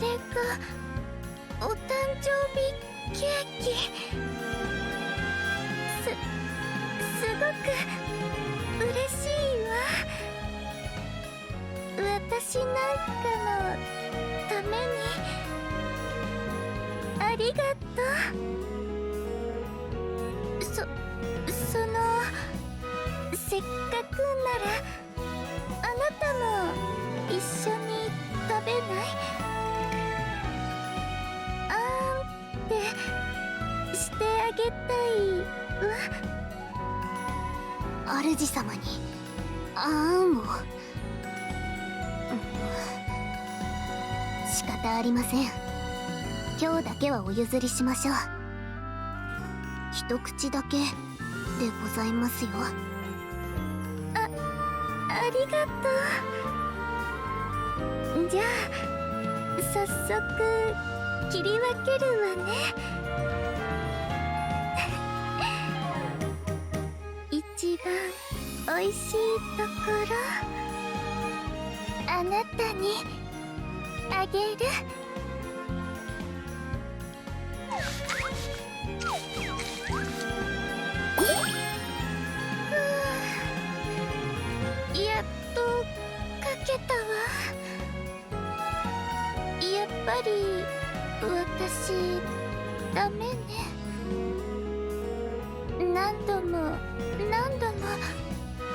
れがお誕生日ケーキ。すすごく嬉しいわ。私なんかのために。ありがとう。そその。てしてあげたい。わ主様にあーん。を仕方ありません。今日だけはお譲りしましょう。一口だけでございますよ。ありがとう。じゃあ早速切り分けるわね。一番おいしいところあなたにあげる。やっとかけたわ。やっぱり私ダメね。何度も何度も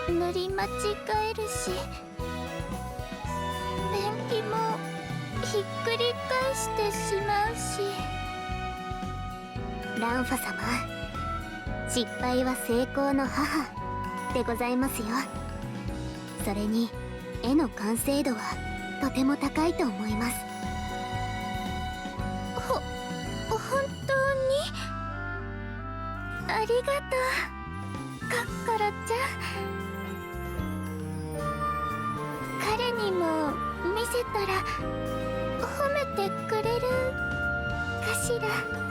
塗り間違えるし便秘もひっくり返してしまうし。ランファ様失敗は成功の母でございますよ。それに絵の完成度はとても高いと思います。ありがとう。カッコロちゃん。彼にも見せたら褒めてくれるかしら。